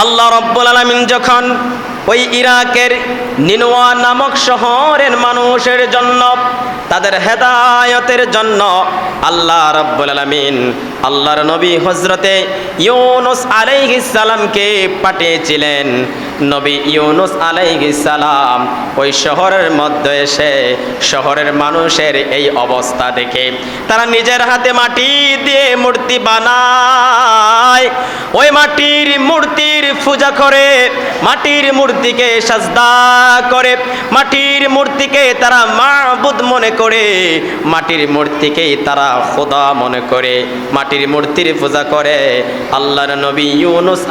আল্লাহ রব্বুল আলমিন যখন ওই ইরাকের নিনোয়া নামক শহরের মানুষের জন্য, তাদের হেদায়তের জন্য আল্লাহ রব্বুল আলমিন আল্লাহর নবী হজরতে ইউনুস আলাইহিস সালামকে পাঠিয়েছিলেন। নবী ইউনুস সালাম ওই শহরের মধ্যে এসে শহরের মানুষের এই অবস্থা দেখে। তারা নিজের হাতে মাটি দিয়ে মূর্তি বানায়। ওই মাটির মূর্তির পূজা করে, মাটির মূর্তিকে সাজদা করে। মাটির মূর্তিকে তারা মাবুদ মনে করে, মাটির মূর্তিকেই তারা খোদা মনে করে। মাটির মূর্তির পূজা করে আল্লাহর নবী ইউনুস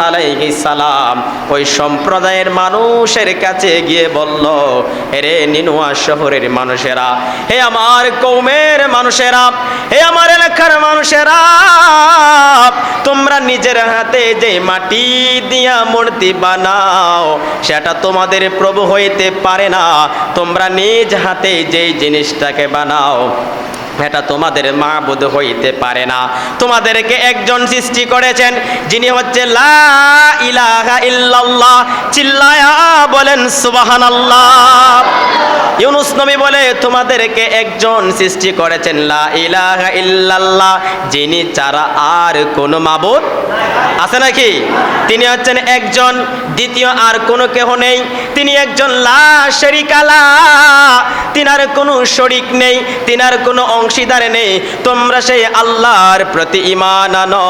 সালাম ওই সম্প্রদায়ের মানুষের কাছে গিয়ে বলল রে নিনুয়া শহরের মানুষেরা, হে আমার কৌমের মানুষেরা, হে আমার এলাকার মানুষেরা, তোমরা নিজের হাতে যে মাটি দিয়া মূর্তি বানাও, সেটা তোমাদের প্রভু হইতে পারে না। তোমরা নিজ হাতে যেই জিনিসটাকে বানাও। এটা তোমাদের মাবুদ হইতে পারে না। তোমাদেরকে একজন সৃষ্টি করেছেন, যিনি হচ্ছে লা ইলাহা ইল্লাল্লাহ। চিল্লায়া বলেন, সুবহানাল্লাহ। ইউনুস নবী বলে, তোমাদেরকে একজন সৃষ্টি করেছেন লা ইলাহা ইল্লাল্লাহ, যিনি ছাড়া আর কোনো মাবুদ আছে নাকি? তিনি হচ্ছেন একজন, দ্বিতীয় আর কোনো কেহ নেই। তিনি একজন, লা শরিকালা তিনার কোনো শরিক নেই, তিনার কোনো অংশীদার নেই। তোমরা সেই আল্লাহর প্রতি ইমান আনো।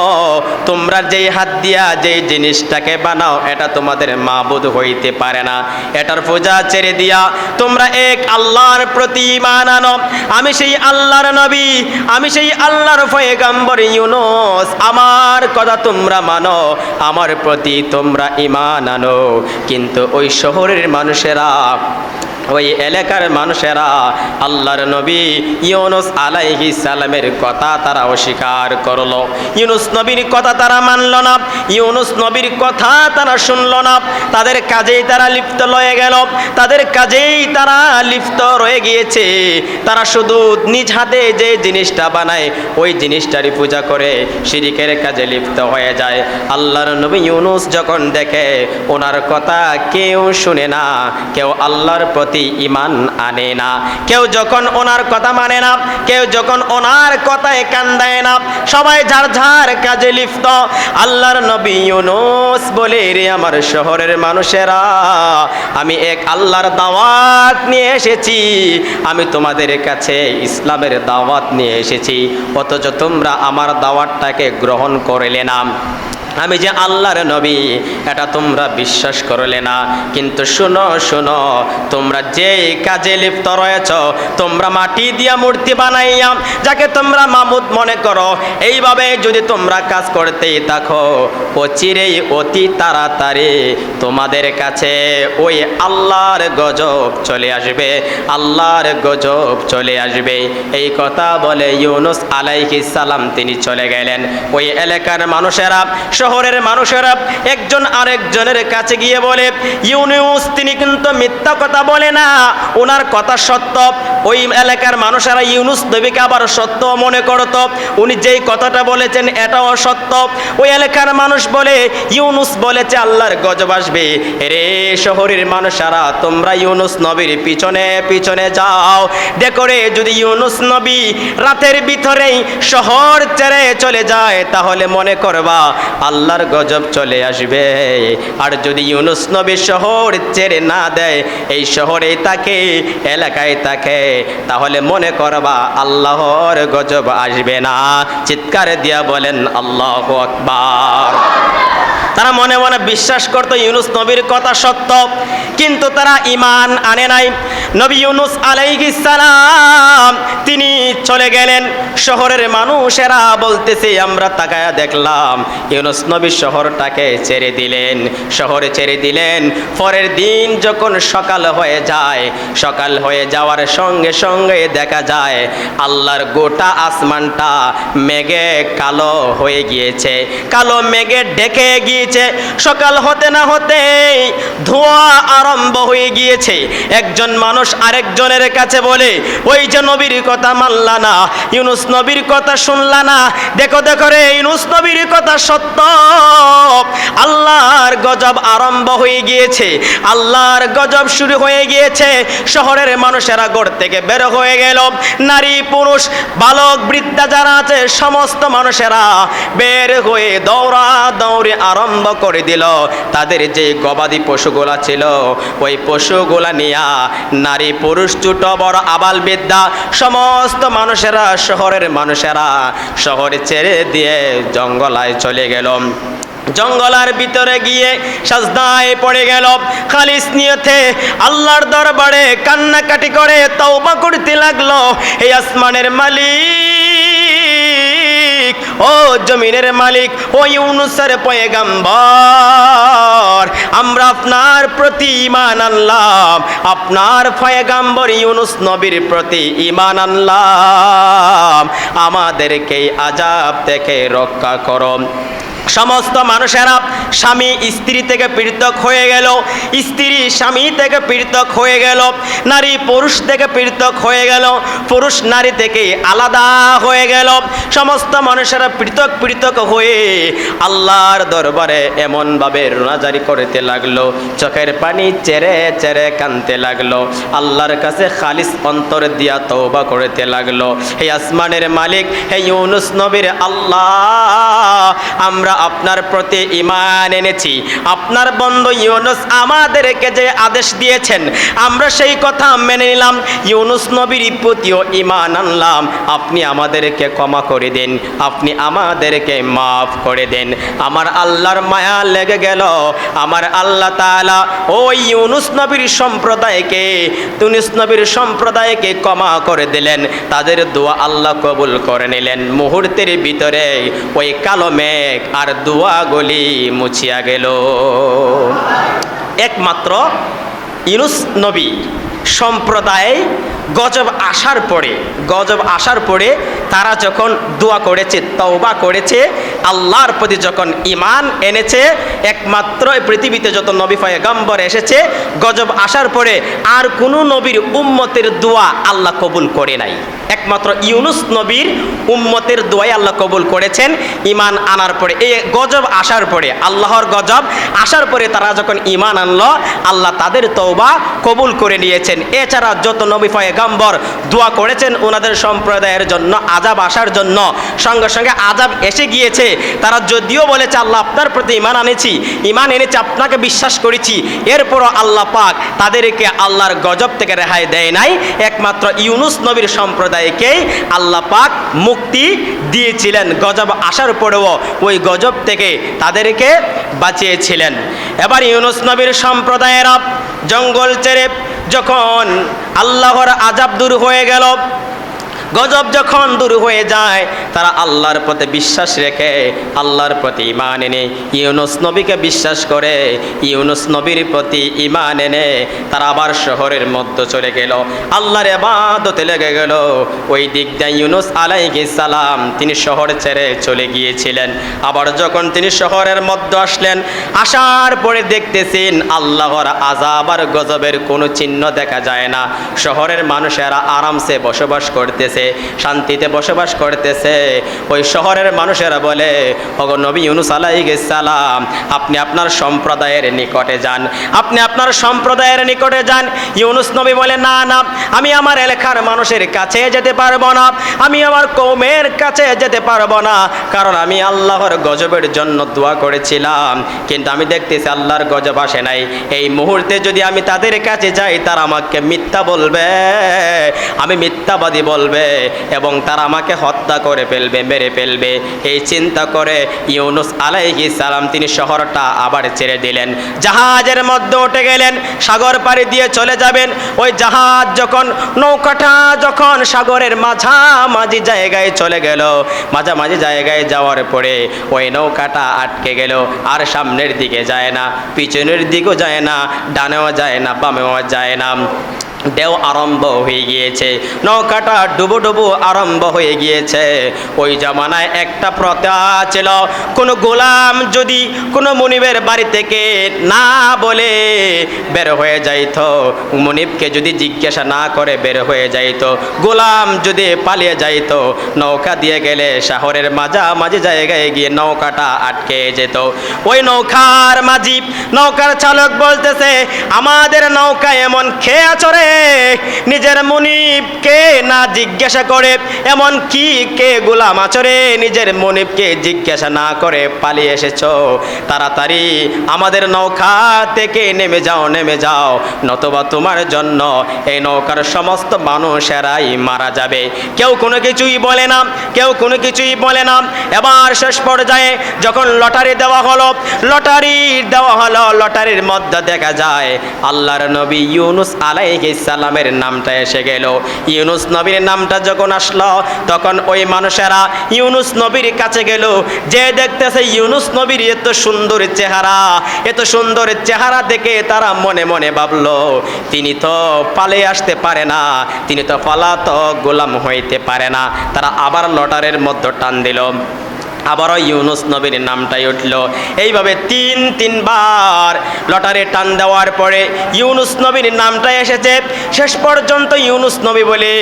তোমরা যেই হাত দিয়া যেই জিনিসটাকে বানাও, এটা তোমাদের মাবুদ হইতে পারে না। এটার পূজা ছেড়ে দিয়া তোমরা এক আল্লাহর প্রতি ইমান আনো। আমি সেই আল্লাহর নবী, আমি সেই আল্লাহর পয়গাম্বর ইউনুস। আমার কথা তোমরা মানো, আমার প্রতি তোমরা ইমান আনো। কিন্তু ওই শহরের মানুষেরা ওই এলাকার মানুষেরা আল্লাহর নবী ইউনুস আলাইহি সালামের কথা তারা অস্বীকার করল। ইউনুস নবীর কথা তারা মানল না, ইউনুস নবীর কথা তারা শুনল না। তাদের কাজেই তারা লিপ্ত লয়ে গেল, তাদের কাজেই তারা লিপ্ত রয়ে গিয়েছে। তারা শুধু নিজ হাতে যে জিনিসটা বানায়, ওই জিনিসটারই পূজা করে শিরিকের কাজে লিপ্ত হয়ে যায়। আল্লাহর নবী ইউনুস যখন দেখে, ওনার কথা কেউ শুনে না, কেউ আল্লাহর প্রতি ইমান আনে না। কেউ যখন ওনার কথা মানে না, কেউ যখন ওনার কথায় কান দেয় না, সবাই যার যার কাজে লিপ্ত। আল্লাহর নবী ইউনুস বলে, রে আমার শহরের মানুষেরা, আমি এক আল্লাহর দাওয়াত নিয়ে এসেছি। আমি তোমাদের কাছে ইসলামের দাওয়াত নিয়ে এসেছি। অথচ তোমরা আমার দাওয়াতটাকে গ্রহণ করলে না। আমি যে আল্লাহর নবী, এটা তোমরা বিশ্বাস করলে না। কিন্তু শুনো শুনো, তোমরা যে কাজে লিপ্ত রয়েছ, তোমরা মাটি দিয়া মূর্তি বানাইয়া, যাকে তোমরা মামুদ মনে করো, এইভাবে যদি তোমরা কাজ করতেই থাকো, ও চিরেই অতি তাড়াতাড়ি তোমাদের কাছে ওই আল্লাহর গজব চলে আসবে, আল্লাহর গজব চলে আসবে। এই কথা বলে ইউনুস আলাইহিস সালাম তিনি চলে গেলেন। ওই এলাকার মানুষেরা শহরের মানুষেরা একজন আরেকজনের কাছে গিয়ে বলে, ইউনুস, তিনি কিন্তু মিথ্যা কথা বলে না। ওনার কথা সত্য। ওই এলাকার মানুষেরা ইউনুস নবীকে আবার সত্য মনে করত। উনি যেই কথাটা বলেছেন এটাও সত্য। ওই এলাকার মানুষ বলে, ইউনুস বলেছে আল্লাহর গজব আসবে। রে শহরের মানুষেরা, তোমরা ইউনুস নবীর পিছনে পিছনে যাও। দেখো রে, যদি ইউনুস নবী রাতের ভিতরেই শহর ছেড়ে চলে যায়, তাহলে মনে করবা আল্লাহর গজব চলে আসবে। আর যদি ইউনুস নবী শহর ছেড়ে না দেয়, এই শহরেই তাকে এলাকায় তাকে তাহলে মনে করবা আল্লাহর গজব আসবে না। চিৎকার দিয়া বলেন, আল্লাহ আকবার। তারা মনে মনে বিশ্বাস করতো ইউনুস নবীর কথা সত্য, কিন্তু তারা ইমান আনে নাই। নবী ইউনুস আলাইহিস সালাম, তিনি চলে গেলেন। শহরের মানুষেরা বলতেছে, আমরা তাকায়া দেখলাম, ইউনুস নবী শহরটাকে ছেড়ে দিলেন। শহরে ছেড়ে দিলেন। পরের দিন যখন সকাল হয়ে যায়, সকাল হয়ে যাওয়ার সঙ্গে সঙ্গে দেখা যায়, আল্লাহর গোটা আসমানটা মেঘে কালো হয়ে গিয়েছে, কালো মেঘে ঢেকে গিয়েছে। সকাল হতে না হতে ধোঁয়া আরম্ভ হয়ে গিয়েছে। একজন মানুষ আরেকজনের কাছে বলে, ওই যে নবীর কথা মানলা না, ইউনুস নবীর কথা শুনলা না? দেখো দেখো রে, ইউনুস নবীর কথা সত্য। আল্লাহর গজব আরম্ভ হয়ে গিয়েছে। আল্লাহর গজব শুরু হয়ে গিয়েছে। শহরের মানুষেরা ঘর থেকে বের হয়ে গেল। নারী, পুরুষ, বালক, বৃদ্ধা যারা আছে, সমস্ত মানুষেরা বের হয়ে দৌড়া দৌড়ে আরম্ভ করে দিল। তাদের যে গবাদি পশুগুলা ছিল, ওই পশুগুলা নিয়া নারী, পুরুষ, ছোট, বড়, আবাল বিদ্যা সমস্ত মানুষেরা শহরের মানুষেরা শহর ছেড়ে দিয়ে জঙ্গলায় চলে গেল। জঙ্গলার ভিতরে গিয়ে সাজদায় পড়ে গেল। খালিস নিয়তে আল্লাহর দরবারে কান্নাকাটি করে তওবা করতে লাগল। এই আসমানের মালিক! ও জমিনের মালিক, ও ইউনুসের পয়গাম্বর, আমরা আপনার প্রতি ইমান আনলাম। আপনার পয়গাম্বর ইউনুস নবীর প্রতি ইমান আনলাম। আমাদেরকে আজাব থেকে রক্ষা করো। সমস্ত মানুষেরা স্বামী স্ত্রী থেকে পৃথক হয়ে গেল। স্ত্রী স্বামী থেকে পৃথক হয়ে গেল। নারী পুরুষ থেকে পৃথক হয়ে গেল। পুরুষ নারী থেকে আলাদা হয়ে গেল। সমস্ত মানুষেরা পৃথক পৃথক হয়ে আল্লাহর দরবারে এমনভাবে রোনাজারি করতে লাগল। চোখের পানি চেরে চেরে কানতে লাগল। আল্লাহর কাছে খালিস অন্তর দিয়া তৌবা করতে লাগল। হে আসমানের মালিক, হে ইউনুস নবীর আল্লাহ, আমরা আপনার প্রতি ইমান এনেছি। আপনার বন্ধু ইউনুস আমাদেরকে যে আদেশ দিয়েছেন, আমরা সেই কথা মেনে নিলাম। ইউনুস নবীর প্রতিও ইমান আনলাম। আপনি আমাদেরকে ক্ষমা করে দিন। আপনি আমাদেরকে মাফ করে দেন। আমার আল্লাহর মায়া লেগে গেল। আমার আল্লাহ তাআলা ওই ইউনুস নবীর সম্প্রদায়কে তুনিস নবীর সম্প্রদায়কে ক্ষমা করে দিলেন। তাদের দোয়া আল্লাহ কবুল করে নিলেন। মুহূর্তের ভিতরে ওই কালো মেঘ আর দোয়াগুলি মুছিয়া গেল। একমাত্র ইউনুস নবী সম্প্রদায় গজব আসার পরে, গজব আসার পরে তারা যখন দোয়া করেছে, তওবা করেছে, আল্লাহর প্রতি যখন ইমান এনেছে, একমাত্র পৃথিবীতে যত নবী পয়গম্বর এসেছে, গজব আসার পরে আর কোনো নবীর উম্মতের দোয়া আল্লাহ কবুল করে নাই। একমাত্র ইউনুস নবীর উম্মতের দোয়াই আল্লাহ কবুল করেছেন। ইমান আনার পরে, এই গজব আসার পরে, আল্লাহর গজব আসার পরে তারা যখন ইমান আনলো, আল্লাহ তাদের তওবা কবুল করে নিয়েছেন। এছাড়া যত নবী পয়গম্বর দোয়া করেছেন ওনাদের সম্প্রদায়ের জন্য, আজাব আসার জন্য, সঙ্গে সঙ্গে আজাব এসে গিয়েছে। তারা যদিও বলেছে, আল্লাহ আপনার প্রতি ইমান আনেছি ইমান এনেছি, আপনাকে বিশ্বাস করেছি। এরপরও আল্লাহ পাক তাদেরকে আল্লাহর গজব থেকে রেহাই দেয় নাই। একমাত্র ইউনুস নবীর সম্প্রদায়কেই আল্লাহ পাক মুক্তি দিয়েছিলেন। গজব আসার পরেও ওই গজব থেকে তাদেরকে বাঁচিয়েছিলেন। এবার ইউনুস নবীর সম্প্রদায়েরা জঙ্গল ছেড়ে যখন আল্লাহর আজাব দূর হয়ে গেল গজব যখন দূর হয়ে যায়, তারা আল্লাহর প্রতি বিশ্বাস রেখে, আল্লাহর প্রতি ইমান এনে, ইউনুস নবীকে বিশ্বাস করে, ইউনুস নবীর প্রতি ইমান এনে, তারা আবার শহরের মধ্যে চলে গেল। আল্লাহর এবাদতে লেগে গেল। ওই দিক দিয়ে ইউনুস আলাইহি সালাম তিনি শহর ছেড়ে চলে গিয়েছিলেন। আবার যখন তিনি শহরের মধ্যে আসলেন, আসার পরে দেখতেছেন আল্লাহর আজাব আর গজবের কোনো চিহ্ন দেখা যায় না। শহরের মানুষেরা আরামসে বসবাস করতেছে। শান্তিতে বসবাস করতেছে। ওই শহরের মানুষেরা বলে, ওগো নবী ইউনুস সালাম, আপনি আপনার সম্প্রদায়ের নিকটে যান। আপনি আপনার সম্প্রদায়ের নিকটে যান। ইউনুস নবী বলে, না না, আমি আমার এলাকার মানুষের কাছে যেতে পারব না। আমি আমার কৌমের কাছে যেতে পারব না। কারণ আমি আল্লাহর গজবের জন্য দোয়া করেছিলাম। কিন্তু আমি দেখতেছি আল্লাহর গজব আসে নাই। এই মুহূর্তে যদি আমি তাদের কাছে যাই, তারা আমাকে মিথ্যা বলবে, আমি মিথ্যাবাদী বলবে। এবং তারা আমাকে হত্যা করে ফেলবে, মেরে ফেলবে। এই চিন্তা করে ইউনুস আলাইহি সালাম তিনি শহরটা আবার ছেড়ে দিলেন। জাহাজের মধ্যে উঠে গেলেন, সাগর পাড়ি দিয়ে চলে যাবেন। ওই জাহাজ যখন, নৌকাটা যখন সাগরের মাঝামাঝি জায়গায় চলে গেল, মাঝামাঝি জায়গায় যাওয়ার পরে ওই নৌকাটা আটকে গেল, আর সামনের দিকে যায় না, পিছনের দিকেও যায় না, ডানেও যায় না, বামেও যায় না। ঢেউ আরম্ভ হয়ে গিয়েছে। নৌকাটা ডুবো ডুবো আরম্ভ হয়ে গিয়েছে। ওই জামানায় একটা প্রথা ছিল, কোনো গোলাম যদি কোনো মনিবের বাড়ি থেকে না বলে বের হয়ে যাইতো, মনিবকে যদি জিজ্ঞাসা না করে বের হয়ে যাইতো, গোলাম যদি পালিয়ে যাইতো, নৌকা দিয়ে গেলে শহরের মাঝামাঝি জায়গায় গিয়ে নৌকাটা আটকে যেত। ওই নৌকার মাঝি, নৌকার চালক বলতেছে, আমাদের নৌকা এমন খেয়ে আচরে নিজের মনিবকে না জিজ্ঞাসা করে, এমন কি কে গোলাম আচরে? নিজের মনিবকে জিজ্ঞাসা না করে পালিয়ে এসেছ। তাড়াতাড়ি আমাদের নৌকা থেকে নেমে যাও নেমে যাও। নতবা তোমার জন্য এই নৌকার সমস্ত মানুষেরাই মারা যাবে। কেউ কোনো কিছুই বলে না, কেউ কোনো কিছুই বলে না। এবার শেষ পর্যায়ে যখন লটারি দেওয়া হলো, লটারি দেওয়া হলো, লটারির মধ্যে দেখা যায়, আল্লাহর নবী ইউনুস আলাইহিস সালামের নামটা এসে গেল। ইউনুস নবীর নামটা যখন আসলো, তখন ওই মানুষেরা ইউনুস নবীর কাছে গেল। যে দেখতেছে ইউনুস নবীর এত সুন্দর চেহারা, এত সুন্দর চেহারা দেখে তারা মনে মনে ভাবল, তিনি তো পালিয়ে আসতে পারে না, তিনি তো পালাতো গোলাম হইতে পারে না। তারা আবার লটারের মধ্যে টান দিল। আবারও ইউনুস নবীর নামটাই উঠল। এইভাবে তিন, তিনবার লটারে টান দেওয়ার পরে ইউনুস নবীর নামটা এসেছে। শেষ পর্যন্ত ইউনুস নবী বলে,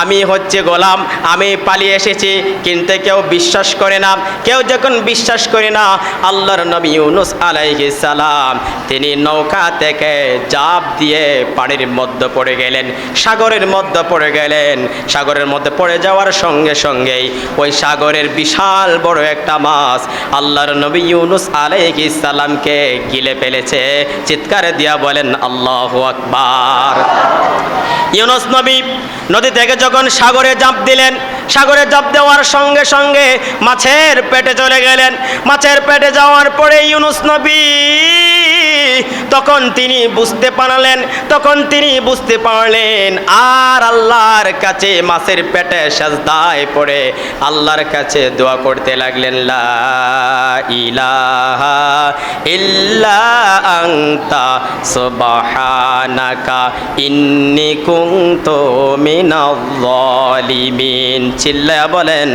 আমি হচ্ছে গোলাম, আমি পালিয়ে এসেছি, কিন্তু কেউ বিশ্বাস করে না, কেউ যখন বিশ্বাস করে না, আল্লাহর নবী ইউনুস আলাইহিস সালাম, তিনি নৌকা থেকে জাপ দিয়ে পানির মধ্যে পড়ে গেলেন, সাগরের মধ্যে পড়ে গেলেন। সাগরের মধ্যে পড়ে যাওয়ার সঙ্গে সঙ্গেই ওই সাগরের বিশাল বড় একটা মাছ। আল্লাহর নবী ইউনুস আলাইহিস সালামকে গিলে ফেলেছে। চিৎকার দিয়া বলেন, আল্লাহু আকবার। ইউনুস নবী নদী থেকে যখন সাগরে জাঁপ দিলেন, সাগরে জাপ দেওয়ার সঙ্গে সঙ্গে মাছের পেটে চলে গেলেন। মাছের পেটে যাওয়ার পরে ইউনুস নবী তখন তিনি বুঝতে পারলেন, তখন তিনি বুঝতে পারলেন, আর আল্লাহর কাছে মাছের পেটে সাজদায় পড়ে। আল্লাহর কাছে দোয়া করতে লাগলেন বলেন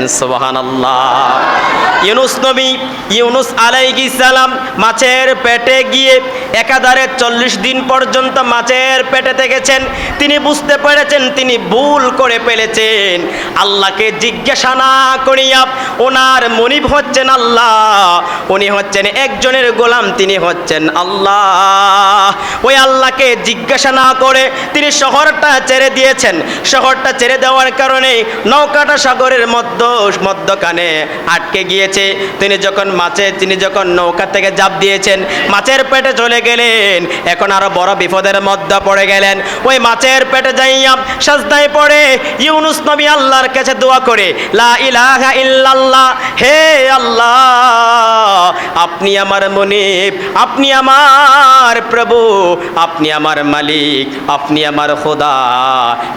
ইউনুস নবী, ইউনুস আলাইহিস সালাম মাছের পেটে গিয়ে একাধারে চল্লিশ দিন পর্যন্ত মাছের পেটে থেকেছেন। তিনি বুঝতে পেরেছেন, তিনি ভুল করে ফেলেছেন। আল্লাহকে জিজ্ঞাসা না করিয়া ওনার মনিব হচ্ছেন আল্লাহ। উনি হচ্ছেন একজনের গোলাম, তিনি হচ্ছেন আল্লাহ। ওই আল্লাহকে জিজ্ঞাসা না করে তিনি শহরটা ছেড়ে দিয়েছেন। শহরটা ছেড়ে দেওয়ার কারণে নৌকাটা সাগরের মধ্য, মধ্যখানে আটকে গিয়েছে। তিনি যখন মাছে, তিনি যখন নৌকা থেকে জাপ দিয়েছেন, মাছের পেটে চলে গেলেন। এখন আরও বড় বিপদের মধ্যে পড়ে গেলেন। ওই মাছের পেটে যাইয়া সাজদায় পড়ে ইউনুস নবী আল্লাহর কাছে দোয়া করে, লা ইলাহা ইল্লাল্লাহ, হে আল্লাহ, আপনি আমার মনিব, আপনি আমার প্রভু, আপনি আমার মালিক, আপনি আমার খোদা।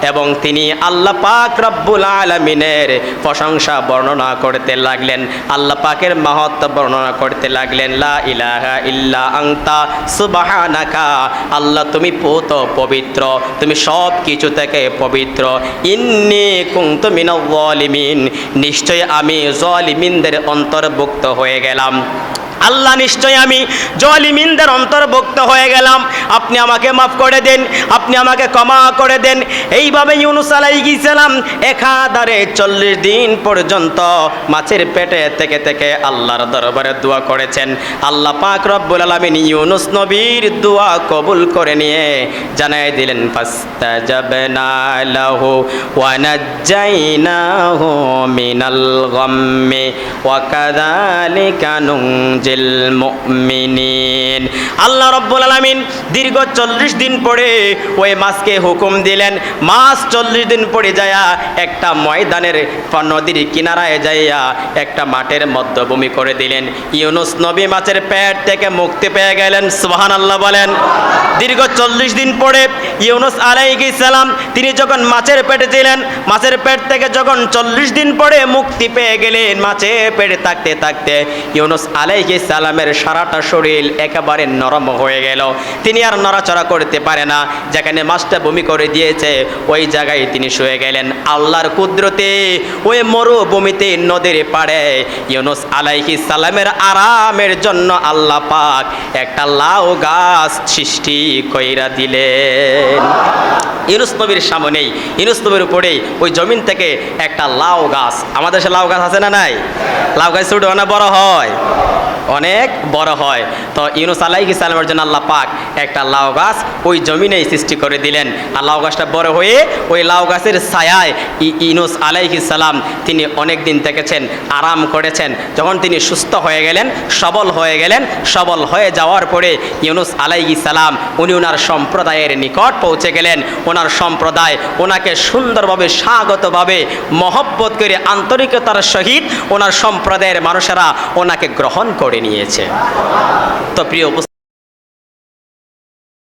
এবং তিনি আল্লাহ পাক রব্বুল আলমিনের প্রশংসা বর্ণনা করতে লাগলেন। আল্লাহ পাকের মাহাত্ম বর্ণনা করতে লাগলেন, লা ইলাহা ইল্লা আংতা সুবাহানাকা, আল্লাহ তুমি পুত পবিত্র, তুমি সব কিছু থেকে পবিত্র। ইন্নি কুন্তু মিনিমিন নিশ্চয় আমি জলিমিনদের অন্তর্ভুক্ত হয়ে গেলাম। আল্লাহ নিশ্চয় আমি জলিমিনদের অন্তর্ভুক্ত হয়ে গেলাম। আপনি আমাকে মাফ করে দেন, আপনি আমাকে ক্ষমা করে দেন। এইভাবে ইউনুস আলাইহিসালাম একাধারে চল্লিশ দিন পর্যন্ত মাছের পেটে থেকে থেকে আল্লাহর দরবারে দোয়া করেছেন। আল্লাহ পাক রব্বুল আলামিন ইউনুস নবীর দোয়া কবুল করে নিয়ে জানাই দিলেন, ফাস্তাজাবনা লাহু ওয়া নাজ্জাইনাহু মিনাল গাম্মি ওয়া আল্লাহ রব্বুল আলামিন দীর্ঘ চল্লিশ দিন পরে ওই মাছকে হুকুম দিলেন। মাছ চল্লিশ দিন পরে যায়া একটা ময়দানের নদীর কিনারায় যাইয়া একটা মাঠের মধ্যভূমি করে দিলেন। ইউনুস নবী মাছের পেট থেকে মুক্তি পেয়ে গেলেন সোহান আল্লাহ বলেন। দীর্ঘ চল্লিশ দিন পরে ইউনুস আলাইহি সালাম, তিনি যখন মাছের পেটে ছিলেন, মাছের পেট থেকে যখন চল্লিশ দিন পরে মুক্তি পেয়ে গেলেন মাছের পেটে থাকতে থাকতে ইউনুস আলাইহি সালামের সারাটা শরীর একেবারে নরম হয়ে গেল। তিনি আর নড়াচড়া করতে পারে না। যেখানে মাছটা বমি করে দিয়েছে, ওই জায়গায় তিনি শুয়ে গেলেন। আল্লাহর কুদরতে ওই মরুভূমিতে নদীর পাড়ে ইউনুস আলাইহি সালামের আরামের জন্য আল্লাহ পাক একটা লাউ গাছ সৃষ্টি কইরা দিলেন ইউনুস নবীর সামনেই ইউনুস নবীর উপরেই ওই জমিন থেকে একটা লাউ গাছ। আমাদের সে লাউ গাছ আছে না নাই? লাউ গাছ ছোটো না বড় হয়? অনেক বড় হয়। তো ইউনুস আলাইহি সালামের জন্য আল্লাহ পাক একটা লাউ গাছ ওই জমিনেই সৃষ্টি করে দিলেন। আর লাউ গাছটা বড় হয়ে ওই লাউ গাছের ছায়ায় ইউনুস আলাইহি সালাম তিনি অনেক দিন থেকেছেন, আরাম করেছেন। যখন তিনি সুস্থ হয়ে গেলেন, সবল হয়ে গেলেন, সবল হয়ে যাওয়ার পরে ইউনুস আলাইহি সালাম উনি ওনার সম্প্রদায়ের নিকট পৌঁছে গেলেন। ওনার সম্প্রদায় ওনাকে সুন্দরভাবে, স্বাগতভাবে, মহব্বত করে, আন্তরিকতার সহিত ওনার সম্প্রদায়ের মানুষেরা ওনাকে গ্রহণ করে নিয়েছে। তো প্রিয়